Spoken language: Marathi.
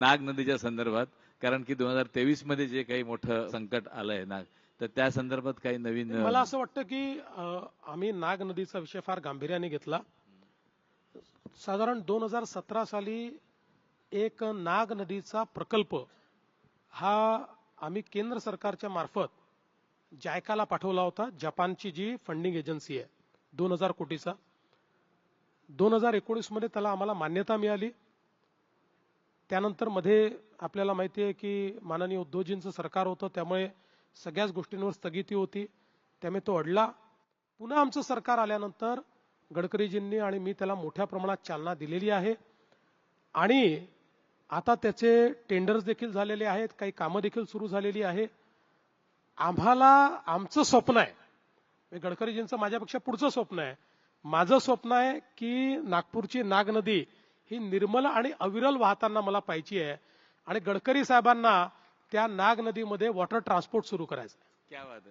नाग नदीच्या संदर्भात कारण की दोन हजार तेवीसमध्ये जे काही मोठं संकट आलंय नाग तर त्या संदर्भात काही नवीन मला असं वाटतं की आम्ही नाग नदीचा विषय फार गांभीर्याने घेतला. साधारण दोन हजार सतरा साली एक नाग नदीचा प्रकल्प हा आम्ही केंद्र सरकारच्या मार्फत जायकाला पाठवला होता जपानची जी फंडिंग एजन्सी आहे दोन हजार कोटीचा. दोन हजार एकोणीसमध्ये त्याला आम्हाला मान्यता मिळाली. त्यानंतरमध्ये आपल्याला माहिती आहे की माननीय उद्धवजींचं सरकार होतं त्यामुळे सगळ्याच गोष्टींवर स्थगिती होती. त्यामुळे तो अडला. पुन्हा आमचं सरकार आल्यानंतर गडकरीजींनी आणि मी त्याला मोठ्या प्रमाणात चालना दिलेली आहे. आणि आता त्याचे टेंडर्स देखील झालेले आहेत काही कामं देखील सुरू झालेली आहे. आम्हाला आमचं स्वप्न आहे. म्हणजे गडकरीजींचं माझ्यापेक्षा पुढचं स्वप्न आहे. माझं स्वप्न आहे की नागपूरची नाग नदी ही निर्मल आणि अविरल वाहताना मला पाहिजे आहे. आणि गडकरी साहेबांना त्या नाग नदीमध्ये वॉटर ट्रान्सपोर्ट सुरू करायचं क्या बात